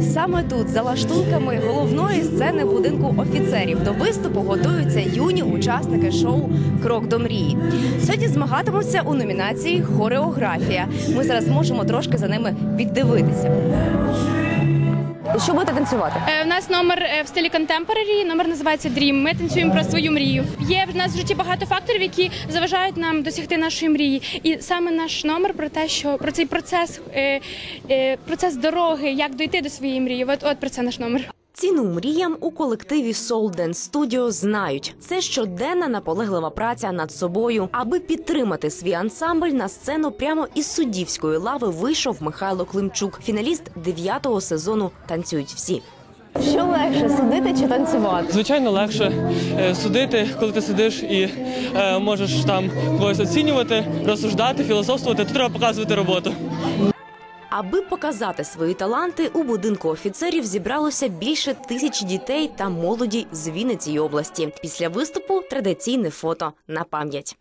Саме тут, за лаштунками головної сцени будинку офіцерів, до виступу готуються юні учасники шоу Крок до мрії. Сьогодні змагатимуться у номінації Хореографія. Ми зараз можемо трошки за ними піддивитися. Що будете танцювати? Е, У нас номер е, в стилі контемпорарі, номер називається Dream. Ми танцюємо про свою мрію. Є в нас в житті багато факторів, які заважають нам досягти нашої мрії. І саме наш номер про те, що про цей процес, е, е, процес дороги, як дойти до своєї мрії. От, от про це наш номер. Ціну мріям у колективі Soul Dance Studio знають. Це щоденна наполеглива праця над собою. Аби підтримати свій ансамбль на сцену прямо із суддівської лави вийшов Михайло Климчук, фіналіст дев'ятого сезону Танцюють всі. Що легше судити чи танцювати? Звичайно, легше е, судити, коли ти сидиш і е, можеш там когось оцінювати, розсуждати, філософствувати. Тут треба показувати роботу. Аби показати свої таланти, у будинку офіцерів зібралося більше тисячі дітей та молоді з Вінниці області. Після виступу традиційне фото на пам'ять.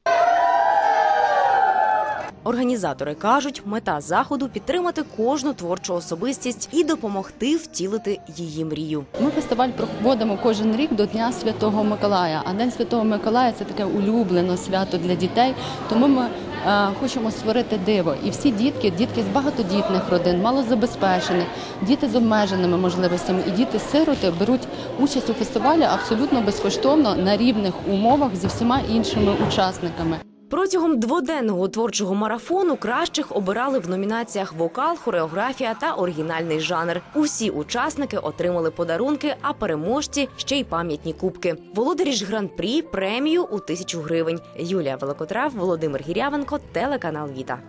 Організатори кажуть, мета заходу підтримати кожну творчу особистість і допомогти втілити її мрію. Ми фестиваль проводимо кожен рік до Дня Святого Миколая. А День Святого Миколая це таке улюблене свято для дітей. Тому ми е, хочемо створити диво. І всі дітки, дітки з багатодітних родин, малозабезпечених, діти з обмеженими можливостями і діти-сироти беруть участь у фестивалі абсолютно безкоштовно на рівних умовах зі всіма іншими учасниками. Протягом дводенного творчого марафону кращих обирали в номінаціях вокал, хореографія та оригінальний жанр. Усі учасники отримали подарунки, а переможці ще й пам'ятні кубки. Володарі ж гран-прі премію у тисячу гривень. Юлія Великотрав, Володимир Гірявенко, телеканал Віта.